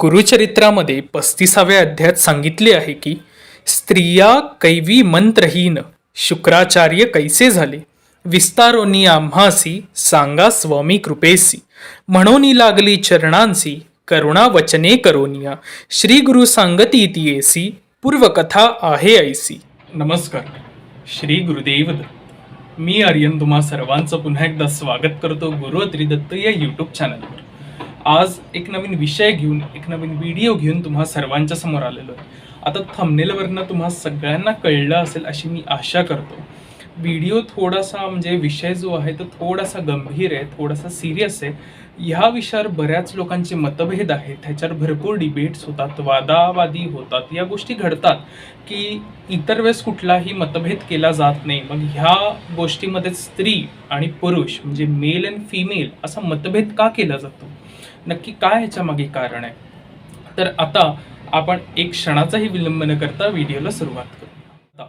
गुरुचरित्रामध्ये पस्तीसाव्या अध्यायात सांगितले आहे की स्त्रिया कैवी मंत्रहीन शुक्राचार्य कैसे झाले? विस्तारोनी आम्हासी सांगा स्वामी कृपेसी. म्हणोनी लागली चरणांसी करुणा वचने करोनिया. श्री गुरु सांगती येसी पूर्वकथा आहे ऐसी. नमस्कार श्री गुरुदेव मी आर्यन तुम्हा सर्वांचं पुन्हा एकदा स्वागत करतो गुरु अत्रिदत्त या यूट्यूब चॅनलवर आज एक नवीन विषय घेऊन एक नवीन व्हिडिओ घेऊन तुम्हा सर्वांच्या समोर आलेलो आहे. आता थंबनेलवरनं तुम्हा सगळ्यांना कळलं असेल अशी मी आशा करतो. व्हिडिओ थोडासा म्हणजे विषय जो आहे तो थोडासा गंभीर आहे थोडासा सिरियस आहे. ह्या विषयावर बऱ्याच लोकांचे मतभेद आहेत. ह्याच्यावर भरपूर डिबेट्स होतात वादावादी होतात. या गोष्टी घडतात की इतर वेळेस कुठलाही मतभेद केला जात नाही. मग ह्या गोष्टीमध्ये स्त्री आणि पुरुष म्हणजे मेल अँड फिमेल असा मतभेद का केला जातो? नक्की काय ह्याच्या मागे कारण आहे? तर आता आपण एक क्षणाचाही विलंब न करता व्हिडिओला सुरुवात करू.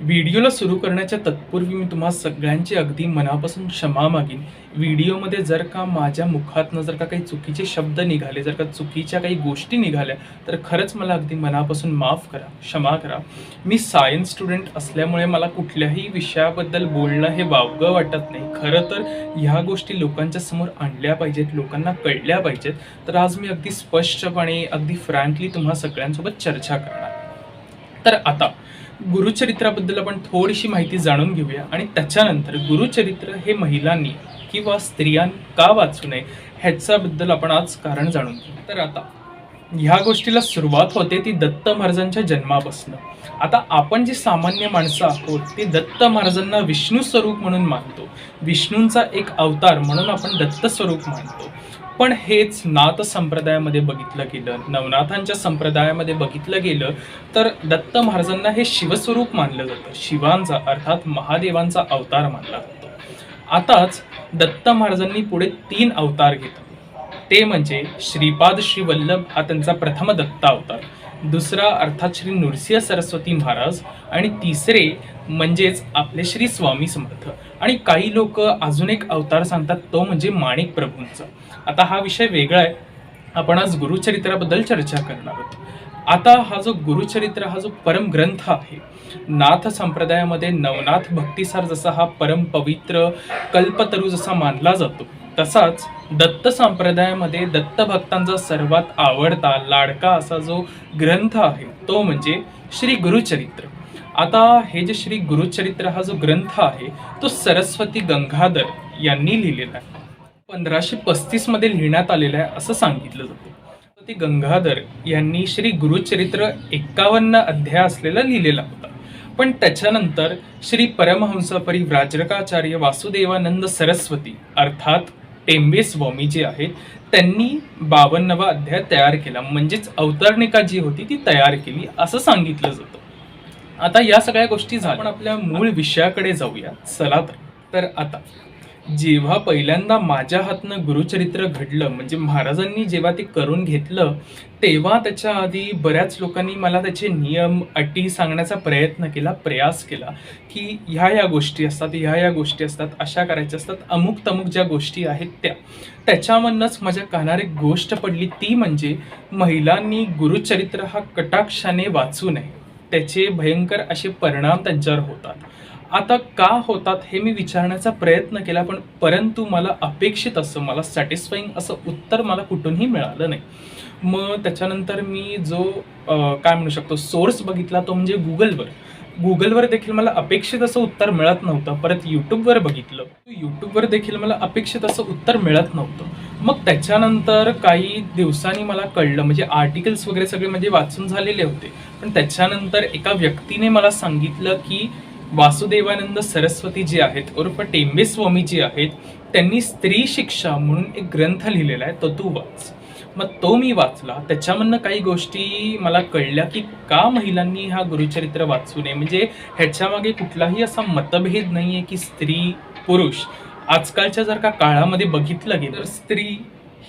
व्हिडिओला सुरू करण्याच्या तत्पूर्वी मी तुम्हा सगळ्यांची अगदी मनापासून क्षमा मागीन. व्हिडिओमध्ये जर का माझ्या मुखातनं जर का काही चुकीचे शब्द निघाले जर का चुकीच्या काही गोष्टी निघाल्या तर खरंच मला अगदी मनापासून माफ करा क्षमा करा. मी सायन्स स्टुडंट असल्यामुळे मला कुठल्याही विषयाबद्दल बोलणं हे वावगं वाटत नाही. खरं तर ह्या गोष्टी लोकांच्या समोर आणल्या पाहिजेत लोकांना कळल्या पाहिजेत. तर आज मी अगदी स्पष्टपणे अगदी फ्रँकली तुम्हा सगळ्यांसोबत चर्चा करणार. तर आता गुरुचरित्राबद्दल आपण थोडीशी माहिती जाणून घेऊया. आणि त्याच्यानंतर गुरुचरित्र हे महिलांनी किंवा स्त्रियां का वाचू नये ह्याच्याबद्दल आपण आज कारण जाणून घेऊ. तर आता ह्या गोष्टीला सुरुवात होते ती दत्त महाराजांच्या जन्मापासून. आता आपण जी सामान्य माणसं आहोत ते दत्त महाराजांना विष्णू स्वरूप म्हणून मानतो. विष्णूंचा एक अवतार म्हणून आपण दत्त स्वरूप मानतो. पण हेच नाथ संप्रदायामध्ये बघितलं गेलं नवनाथांच्या संप्रदायामध्ये बघितलं गेलं तर दत्त महाराजांना हे शिवस्वरूप मानलं जातं. शिवांचा अर्थात महादेवांचा अवतार मानला जातो. आताच दत्त महाराजांनी पुढे तीन अवतार घेतले. ते म्हणजे श्रीपाद श्री वल्लभ हा त्यांचा प्रथम दत्त अवतार दुसरा अर्थात श्री नृसिंह सरस्वती महाराज आणि तिसरे म्हणजेच आपले श्री स्वामी समर्थ. आणि काही लोक अजून एक अवतार सांगतात तो म्हणजे माणिक प्रभूंचा. आता हा विषय वेगळा आहे. आपण आज गुरुचरित्राबद्दल चर्चा करणार आहोत. आता हा जो गुरुचरित्र हा जो परम ग्रंथ आहे नाथ संप्रदायामध्ये नवनाथ भक्तिसार जसा हा परम पवित्र कल्पतरू जसा मानला जातो तसाच दत्त संप्रदायामध्ये दत्त भक्तांचा सर्वात आवडता लाडका असा जो ग्रंथ आहे तो म्हणजे श्री गुरुचरित्र. आता हे जे श्री गुरुचरित्र हा जो ग्रंथ आहे तो सरस्वती गंगाधर यांनी लिहिलेला आहे. पंधराशे पस्तीसमध्ये लिहिण्यात आलेला आहे असं सांगितलं जातं. सरस्वती गंगाधर यांनी श्री गुरुचरित्र एक्कावन्न अध्याय असलेला लिहिलेला होता. पण त्याच्यानंतर श्री परमहंस परिव्राजकाचार्य वासुदेवानंद सरस्वती अर्थात टेंबे स्वामी जे आहेत त्यांनी बावन्नवा अध्याय तयार केला. म्हणजेच अवतरणिका जी होती ती तयार केली असं सांगितलं जातं. आता या सगळ्या गोष्टी झाल्या. आपण आपल्या मूळ विषयाकडे जाऊया. चला तर. तर आता जेव्हा पहिल्यांदा माझ्या हातनं गुरुचरित्र घडलं म्हणजे महाराजांनी जेव्हा ते करून घेतलं तेव्हा त्याच्या आधी बऱ्याच लोकांनी मला त्याचे नियम अटी सांगण्याचा प्रयत्न केला प्रयास केला की ह्या या गोष्टी असतात ह्या या गोष्टी असतात अशा करायच्या असतात अमुक तमुक ज्या गोष्टी आहेत त्या. त्याच्यामधनंच माझ्या कानावर एक गोष्ट पडली ती म्हणजे महिलांनी गुरुचरित्र हा कटाक्षाने वाचू नये. त्याचे भयंकर असे परिणाम त्यांच्यावर होतात. आता का होतात हे मी विचारण्याचा प्रयत्न केला पण परंतु मला अपेक्षित असं मला सॅटिस्फाईंग असं उत्तर मला कुठूनही मिळालं नाही. मग त्याच्यानंतर मी जो काय म्हणू शकतो सोर्स बघितला तो म्हणजे गुगलवर गुगलवर देखील मला अपेक्षित असं उत्तर मिळत नव्हतं. परत यूट्यूबवर बघितलं. यूट्यूबवर देखील मला अपेक्षित असं उत्तर मिळत नव्हतं. मग त्याच्यानंतर काही दिवसांनी मला कळलं म्हणजे आर्टिकल्स वगैरे सगळे म्हणजे वाचून झालेले होते. पण त्याच्यानंतर एका व्यक्तीने मला सांगितलं की वासुदेवानंद सरस्वती जे आहेत उर्फ टेंबे स्वामी जे आहेत त्यांनी स्त्री शिक्षा म्हणून एक ग्रंथ लिहिलेला आहे तो तू वाच. मग तो मी वाचला. त्याच्यामधनं काही गोष्टी मला कळल्या की का महिलांनी हा गुरुचरित्र वाचू नये. म्हणजे ह्याच्या मागे कुठलाही असा मतभेद नाहीये की स्त्री पुरुष. आजकालच्या जर का काळामध्ये बघितलं गेलं तर स्त्री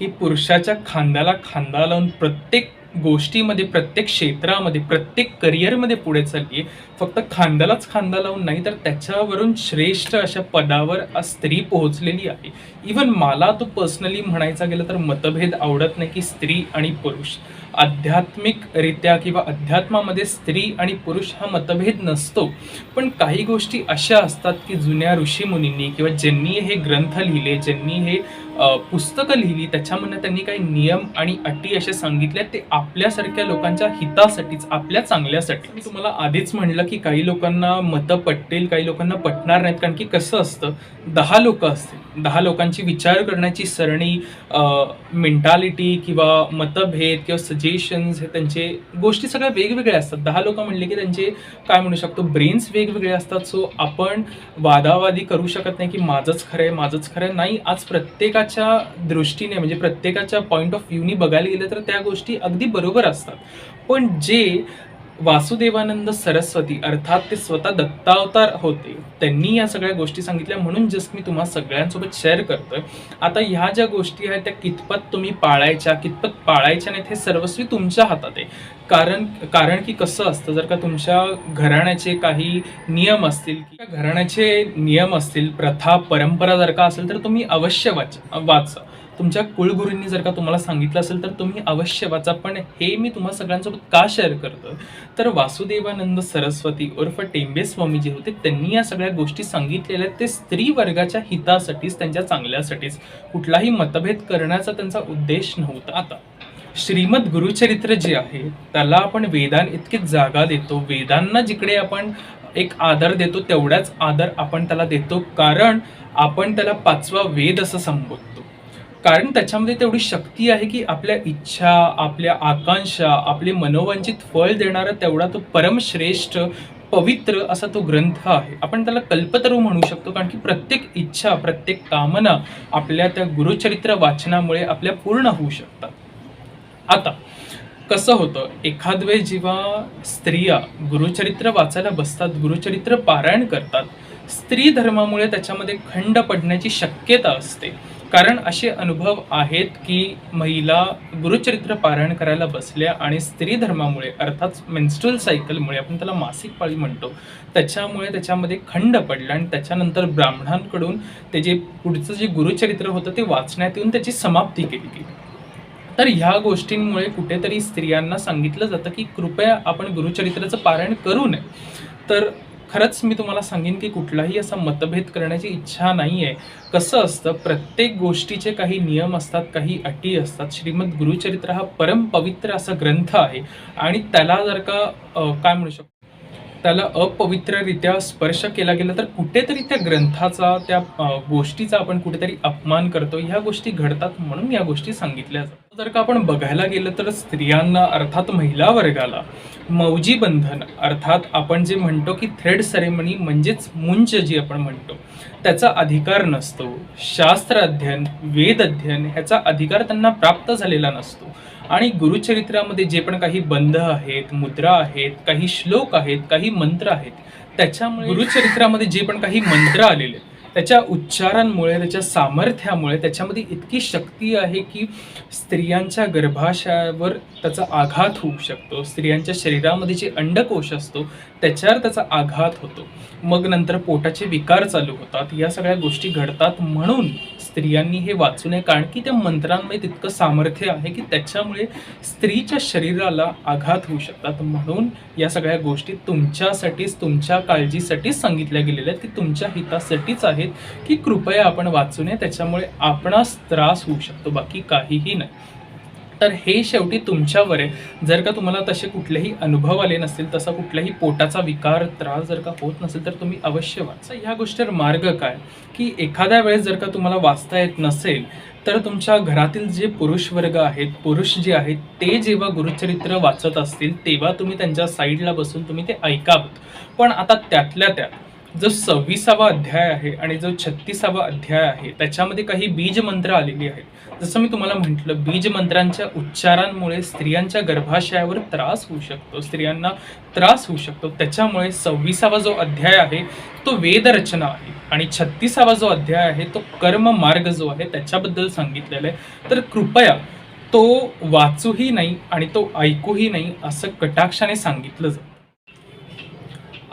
ही पुरुषाच्या खांद्याला खांदा लावून प्रत्येक गोष्टीमध्ये प्रत्येक क्षेत्रामध्ये प्रत्येक करिअरमध्ये पुढे चालली आहे. फक्त खांद्यालाच खांदा लावून नाही तर त्याच्यावरून श्रेष्ठ अशा पदावर आज स्त्री पोहोचलेली आहे. इवन मला तो पर्सनली म्हणायचा गेलं तर मतभेद आवडत नाही की स्त्री आणि पुरुष. आध्यात्मिकरित्या किंवा अध्यात्मामध्ये स्त्री आणि पुरुष हा मतभेद नसतो. पण काही गोष्टी अशा असतात की जुन्या ऋषीमुनींनी किंवा ज्यांनी हे ग्रंथ लिहिले ज्यांनी हे पुस्तकं लिहिली त्याच्यामधनं त्यांनी काही नियम आणि अटी असे सांगितले ते आपल्यासारख्या लोकांच्या हितासाठीच आपल्या चांगल्यासाठी. मी तुम्हाला आधीच म्हणलं की काही लोकांना मतं पटतील काही लोकांना पटणार नाहीत कारण की कसं असतं दहा लोकं असतील. दहा लोकांची विचार करण्याची सरणी मेंटॅलिटी किंवा मतभेद किंवा सजेशन्स हे त्यांचे गोष्टी सगळ्या वेगवेगळ्या असतात. दहा लोक म्हणले की त्यांचे काय म्हणू शकतो ब्रेन्स वेगवेगळे असतात. सो आपण वादावादी करू शकत नाही की माझंच खरं आहे माझंच खरं आहे. नाही आज प्रत्येकाच्या दृष्टीने म्हणजे प्रत्येकाच्या पॉईंट ऑफ व्ह्यूनी बघायला गेलं तर त्या गोष्टी अगदी बरोबर असतात. पण जे वासुदेवानंद सरस्वती अर्थात ते स्वतः दत्तावतार होते. त्यांनी या सगळ्या गोष्टी सांगितल्या म्हणून जस्ट मी तुम्हा सगळ्यांसोबत शेअर करतोय. आता ह्या ज्या गोष्टी आहेत त्या कितपत तुम्ही पाळायच्या कितपत पाळायच्या नाहीत हे सर्वस्वी तुमच्या हातात आहे. कारण कारण की कसं असतं जर का तुमच्या घराण्याचे काही नियम असतील किंवा घराण्याचे नियम असतील प्रथा परंपरा जर का असेल तर तुम्ही अवश्य वाच वाचा. तुमच्या कुळगुरूंनी जर का तुम्हाला सांगितलं असेल तर तुम्ही अवश्य वाचा. पण हे मी तुम्हा सगळ्यांसोबत का शेअर करतो तर वासुदेवानंद सरस्वती उर्फ टेंबे स्वामी जे होते. त्यांनी या सगळ्या गोष्टी सांगितलेल्या आहेत. ते स्त्री वर्गाच्या हितासाठीच त्यांच्या चांगल्यासाठीच. कुठलाही मतभेद करण्याचा त्यांचा उद्देश नव्हता आता. श्रीमद गुरुचरित्र जे आहे त्याला आपण वेदान इतकी जागा देतो. वेदांना जिकडे आपण एक आदर देतो तेवढाच आदर आपण त्याला देतो. कारण आपण त्याला पाचवा वेद असं संबोधतो. कारण त्याच्यामध्ये तेवढी शक्ती आहे की आपल्या इच्छा आपल्या आकांक्षा आपले मनोवंचित फळ देणारा तेवढा तो परमश्रेष्ठ पवित्र असा तो ग्रंथ आहे. आपण त्याला कल्पतरू म्हणू शकतो कारण की प्रत्येक इच्छा प्रत्येक कामना आपल्या त्या गुरुचरित्र वाचनामुळे आपल्या पूर्ण होऊ शकतात. आता कसं होतं एखाद वेळ जेव्हा स्त्रिया गुरुचरित्र वाचायला बसतात गुरुचरित्र पारायण करतात स्त्री धर्मामुळे त्याच्यामध्ये खंड पडण्याची शक्यता असते. कारण असे अनुभव आहेत की महिला गुरुचरित्र पारायण करायला बसल्या आणि स्त्री धर्मामुळे अर्थात मेन्स्ट्रल सायकलमुळे आपण त्याला मासिक पाळी म्हणतो त्याच्यामुळे त्याच्यामध्ये खंड पडला आणि त्याच्यानंतर ब्राह्मणांकडून ते जे पुढचं जे गुरुचरित्र होतं ते वाचण्यात येऊन त्याची समाप्ती केली गेली. तर ह्या गोष्टींमुळे कुठेतरी स्त्रियांना सांगितलं जातं की कृपया आपण गुरुचरित्राचं पारायण करू नये. तर खरंच मी तुम्हाला सांगेन की कुठलाही असा मतभेद करण्याची इच्छा नाही आहे कसं असतं प्रत्येक गोष्टीचे काही नियम असतात काही अटी असतात. श्रीमद गुरुचरित्र हा परमपवित्र असा ग्रंथ आहे. आणि त्याला जर का काय म्हणू शकतो? त्याला अपवित्ररित्या स्पर्श केला गेला तर कुठेतरी त्या ग्रंथाचा त्या गोष्टीचा आपण कुठेतरी अपमान करतो. ह्या गोष्टी घडतात म्हणून या गोष्टी सांगितल्या जातात. जर का आपण बघायला गेलं तर स्त्रियांना अर्थात महिला वर्गाला मौजी बंधन अर्थात आपण जे म्हणतो की थ्रेड सेरेमनी म्हणजेच मुंज जी आपण म्हणतो त्याचा अधिकार नसतो. शास्त्र अध्ययन वेद अध्ययन ह्याचा अधिकार त्यांना प्राप्त झालेला नसतो. आणि गुरुचरित्रामध्ये जे पण काही बंध आहेत मुद्रा आहेत काही श्लोक आहेत काही मंत्र आहेत त्याच्यामुळे गुरुचरित्रामध्ये जे पण काही मंत्र आलेले आहेत, त्याच्या उच्चारांमुळे त्याच्या सामर्थ्यामुळे त्याच्यामध्ये इतकी शक्ती आहे की स्त्रियांच्या गर्भाशयावर त्याचा आघात होऊ शकतो. स्त्रियांच्या शरीरामध्ये जे अंडकोश असतो त्याच्यावर त्याचा आघात होतो. मग नंतर पोटाचे विकार चालू होतात. या सगळ्या गोष्टी घडतात म्हणून स्त्रियांनी हे वाचू नये. कारण की त्या मंत्रांमध्ये तितकं सामर्थ्य आहे की त्याच्यामुळे स्त्रीच्या शरीराला आघात होऊ शकतात. म्हणून या सगळ्या गोष्टी तुमच्यासाठीच तुमच्या काळजीसाठीच सांगितल्या गेलेल्या आहेत की तुमच्या हितासाठीच आहेत की कृपया आपण वाचू नये. त्याच्यामुळे आपणास त्रास होऊ शकतो. बाकी काहीही नाही. तर हे शेवटी तुमच्यावर आहे. जर का तुम्हाला तसे कुठलेही अनुभव आले नसतील तसा कुठलाही पोटाचा विकार त्रास जर का होत नसेल तर तुम्ही अवश्य वाचा. ह्या गोष्टीवर मार्ग काय? की एखाद्या वेळेस जर का तुम्हाला वाचता येत नसेल तर तुमच्या घरातील जे पुरुष वर्ग आहेत पुरुष जे आहेत ते जेव्हा गुरुचरित्र वाचत असतील तेव्हा तुम्ही त्यांच्या साईडला बसून तुम्ही ते ऐकावं पण आता त्यातल्या त्यात जो सव्वीसावा अध्याय आहे आणि जो छत्तीसावा अध्याय आहे त्याच्यामध्ये काही बीज मंत्र आलेली आहेत. जसं मी तुम्हाला म्हटलं बीज मंत्रांच्या उच्चारांमुळे स्त्रियांच्या गर्भाशयावर त्रास होऊ शकतो. स्त्रियांना त्रास होऊ शकतो. त्याच्यामुळे सव्वीसावा जो अध्याय आहे तो वेदरचना आहे. आणि छत्तीसावा जो अध्याय आहे तो कर्म मार्ग जो आहे त्याच्याबद्दल सांगितलेलं आहे. तर कृपया तो वाचूही नाही आणि तो ऐकूही नाही असं कटाक्षाने सांगितलं जातं.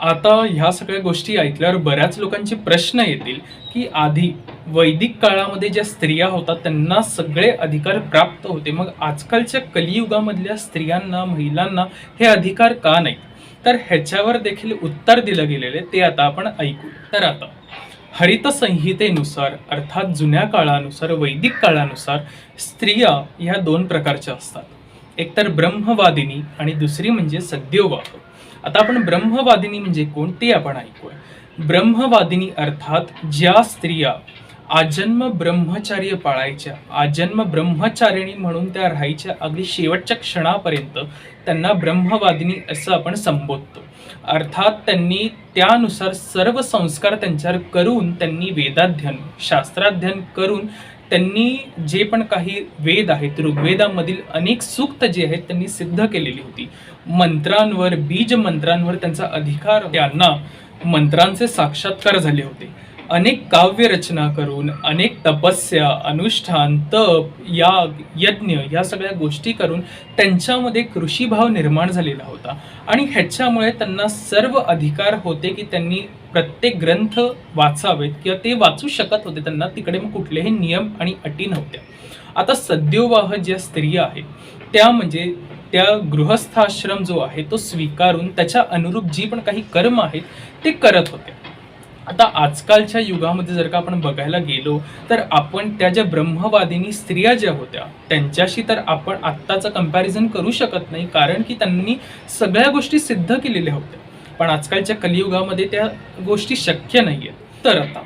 आता ह्या सगळ्या गोष्टी ऐकल्यावर बऱ्याच लोकांचे प्रश्न येतील की आधी वैदिक काळामध्ये ज्या स्त्रिया होतात त्यांना सगळे अधिकार प्राप्त होते. मग आजकालच्या कलियुगामधल्या स्त्रियांना महिलांना हे अधिकार का नाही तर ह्याच्यावर देखील उत्तर दिलं गेलेले ते आता आपण ऐकू. तर आता हरित संहितेनुसार अर्थात जुन्या काळानुसार वैदिक काळानुसार स्त्रिया ह्या दोन प्रकारच्या असतात. एकतर ब्रह्मवादिनी आणि दुसरी म्हणजे सद्योवाहक आता आपण ब्रह्मवादिनी म्हणजे कोण ते आपण ऐकूया. ब्रह्मवादिनी अर्थात ज्या स्त्रिया आजन्म ब्रह्मचार्य पाळायच्या आजन्म ब्रह्मचारिणी म्हणून त्या राहायच्या अगदी शेवटच्या क्षणापर्यंत त्यांना ब्रह्मवादिनी असं आपण संबोधतो. अर्थात त्यांनी त्यानुसार सर्व संस्कार त्यांच्यावर करून त्यांनी वेदाध्ययन शास्त्राध्ययन करून त्यांनी जे पण काही वेद आहेत ऋग्वेदामधील अनेक सूक्त जे आहेत त्यांनी सिद्ध केलेली होती. मंत्रांवर बीज मंत्रांवर त्यांचा अधिकार त्यांना मंत्रांचे साक्षात्कार झाले होते. अनेक काव्य रचना करून अनेक तपस्या अनुष्ठान तप याग यज्ञ या सगळ्या गोष्टी करून त्यांच्यामध्ये कृषीभाव निर्माण झालेला होता. आणि ह्याच्यामुळे त्यांना सर्व अधिकार होते की त्यांनी प्रत्येक ग्रंथ वाचावेत किंवा ते वाचू शकत होते त्यांना तिकडे मग कुठलेही नियम आणि अटी नव्हत्या. आता सद्योवाह ज्या स्त्रिया आहेत त्या म्हणजे त्या गृहस्थाश्रम जो आहे तो स्वीकारून त्याच्या अनुरूप जी पण काही कर्म आहेत ते करत होते आता आजकालच्या युगामध्ये जर का आपण बघायला गेलो तर आपण त्या ज्या ब्रह्मवादिनी स्त्रिया ज्या होत्या त्यांच्याशी तर आपण आत्ताचं कंपॅरिझन करू शकत नाही कारण की त्यांनी सगळ्या गोष्टी सिद्ध केलेल्या होत्या. पण आजकालच्या कलियुगामध्ये त्या गोष्टी शक्य नाही आहेत तर आता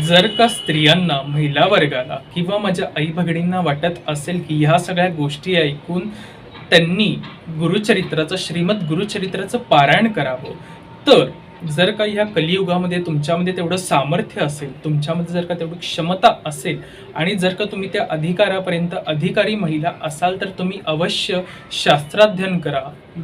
जर का स्त्रियांना महिला वर्गाला किंवा माझ्या आई भगिनींना वाटत असेल की ह्या सगळ्या गोष्टी ऐकून त्यांनी गुरुचरित्राचं श्रीमद गुरुचरित्राचं पारायण करावं तर जर का ह्या कलियुगामध्ये तुमच्यामध्ये तेवढं सामर्थ्य असेल तुमच्यामध्ये जर का तेवढी क्षमता असेल आणि जर का तुम्ही त्या अधिकारापर्यंत अधिकारी महिला असाल तर तुम्ही अवश्य शास्त्राध्ययन करा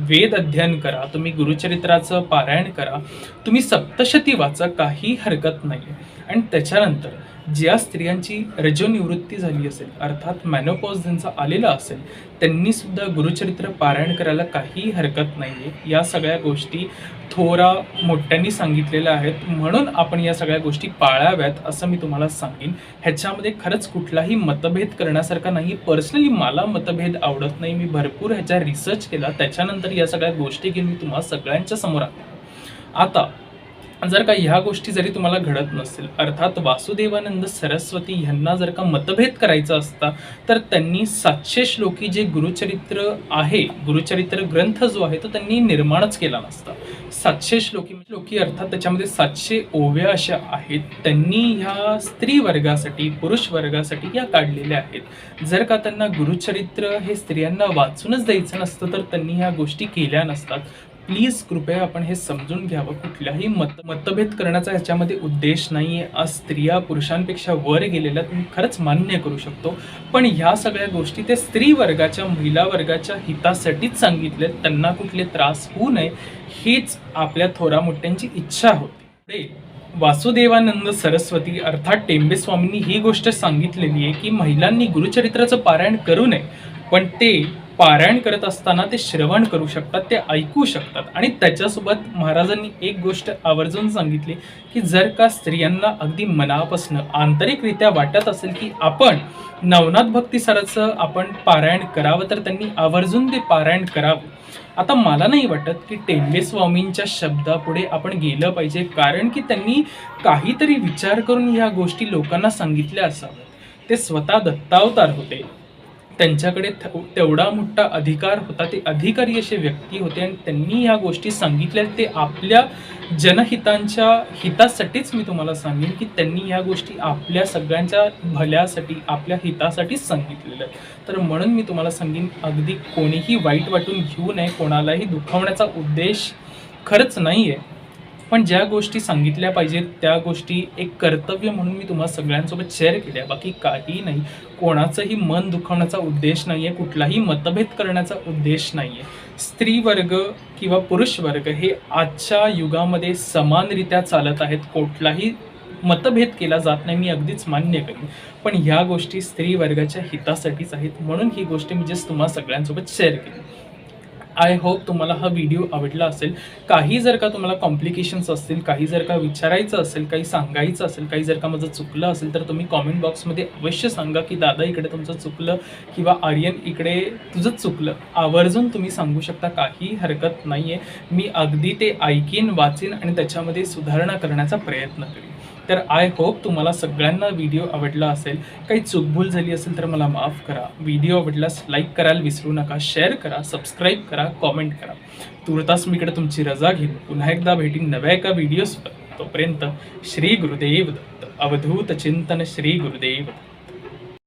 वेद अध्ययन करा तुम्ही गुरुचरित्राचं पारायण करा. तुम्ही सप्तशती वाचा काही हरकत नाही आणि त्याच्यानंतर ज्या स्त्रियांची रजोनिवृत्ती झाली असेल अर्थात मॅनोपॉज ज्यांचा आलेला असेल त्यांनीसुद्धा गुरुचरित्र पारायण करायला काही हरकत नाही आहे या सगळ्या गोष्टी थोरा मोठ्यांनी सांगितलेल्या आहेत. म्हणून आपण या सगळ्या गोष्टी पाळाव्यात असं मी तुम्हाला सांगेन. ह्याच्यामध्ये खरंच कुठलाही मतभेद करण्यासारखा नाही. पर्सनली मला मतभेद आवडत नाही. मी भरपूर ह्याच्या रिसर्च केला. त्याच्यानंतर या सगळ्या गोष्टी घेऊन मी तुम्हाला सगळ्यांच्या समोर आता जर का ह्या गोष्टी जरी तुम्हाला घडत नसेल अर्थात वासुदेवानंद सरस्वती यांना जर का मतभेद करायचा असता तर त्यांनी सातशे श्लोकी जे गुरुचरित्र आहे गुरुचरित्र ग्रंथ जो आहे तो त्यांनी निर्माणच केला नसता. सातशे श्लोकी म्हणजे श्लोकी अर्थात त्याच्यामध्ये सातशे ओव्या अशा आहेत. त्यांनी ह्या स्त्री वर्गासाठी पुरुष वर्गासाठी या काढलेल्या आहेत. जर का त्यांना गुरुचरित्र हे स्त्रियांना वाचूनच द्यायचं नसतं तर त्यांनी ह्या गोष्टी केल्या नसतात. प्लीज कृपया आपण हे समजून घ्यावं. कुठल्याही मत मतभेद करण्याचा ह्याच्यामध्ये उद्देश नाही आहे आज स्त्रिया पुरुषांपेक्षा वर गेलेल्या तुम्ही खरंच मान्य करू शकतो. पण ह्या सगळ्या गोष्टी ते स्त्री वर्गाच्या महिला वर्गाच्या हितासाठीच सांगितले त्यांना कुठले त्रास होऊ नये हीच आपल्या थोरा मोठ्यांची इच्छा होती. पुढे वासुदेवानंद सरस्वती अर्थात टेंबे स्वामींनी ही गोष्ट सांगितलेली आहे की महिलांनी गुरुचरित्राचं पारायण करू नये पण ते पारायण करत असताना ते श्रवण करू शकतात ते ऐकू शकतात. आणि त्याच्यासोबत महाराजांनी एक गोष्ट आवर्जून सांगितली की जर का स्त्रियांना अगदी मनापासनं आंतरिकरित्या वाटत असेल की आपण नवनाथ भक्ती सराचं आपण पारायण करावं तर त्यांनी आवर्जून ते पारायण करावं. आता मला नाही वाटत की टेंबे स्वामींच्या शब्दापुढे आपण गेलं पाहिजे कारण की त्यांनी काहीतरी विचार करून ह्या गोष्टी लोकांना सांगितल्या असाव्यात. ते स्वतः दत्तावतार होते. त्यांच्याकडे थ- तेवढा मोठा अधिकार होता ते अधिकारी असे व्यक्ती होते आणि त्यांनी ह्या गोष्टी सांगितल्या. ते आपल्या जनहितांच्या हितासाठीच मी तुम्हाला सांगेन की त्यांनी ह्या गोष्टी आपल्या सगळ्यांच्या भल्यासाठी आपल्या हितासाठीच सांगितलेल्या. आहेत तर म्हणून मी तुम्हाला सांगेन अगदी कोणीही वाईट वाटून घेऊ नये कोणालाही दुखावण्याचा उद्देश खरंच नाही आहे पण ज्या गोष्टी सांगितल्या पाहिजेत त्या गोष्टी एक कर्तव्य म्हणून मी तुम्हाला सगळ्यांसोबत शेअर केल्या. बाकी काही नाही. कोणाचंही मन दुखावण्याचा उद्देश नाही आहे कुठलाही मतभेद करण्याचा उद्देश नाही आहे स्त्री वर्ग किंवा पुरुष वर्ग हे आजच्या युगामध्ये समानरित्या चालत आहेत. कुठलाही मतभेद केला जात नाही मी अगदीच मान्य करेन. पण ह्या गोष्टी स्त्री वर्गाच्या हितासाठीच आहेत म्हणून ही गोष्ट मी जस्ट तुम्हाला सगळ्यांसोबत शेअर केली. आय होप तुम्हाला हा व्हिडिओ आवडला असेल. काही जर का तुम्हाला कॉम्प्लिकेशन्स असतील काही जर का विचारायचं असेल काही सांगायचं असेल काही जर का माझं चुकलं असेल तर तुम्ही कॉमेंट बॉक्समध्ये अवश्य सांगा की दादा इकडे तुमचं चुकलं किंवा आर्यन इकडे तुझं चुकलं. आवर्जून तुम्ही सांगू शकता काही हरकत नाही आहे मी अगदी ते ऐकीन वाचीन आणि त्याच्यामध्ये सुधारणा करण्याचा प्रयत्न करीन. तर आय होप तुम्हाला सगळ्यांना व्हिडिओ आवडला असेल. काही चूकभूल झाली असेल तर मला माफ करा. व्हिडिओ आवडल्यास लाईक करायला विसरू नका. शेअर करा सबस्क्राईब करा कॉमेंट करा. तुर्तास मी इकडे तुमची रजा घेईन. पुन्हा एकदा भेटीन नव्या एका व्हिडिओसोबत तोपर्यंत श्री गुरुदेव दत्त. अवधूत चिंतन श्री गुरुदेव दत्त.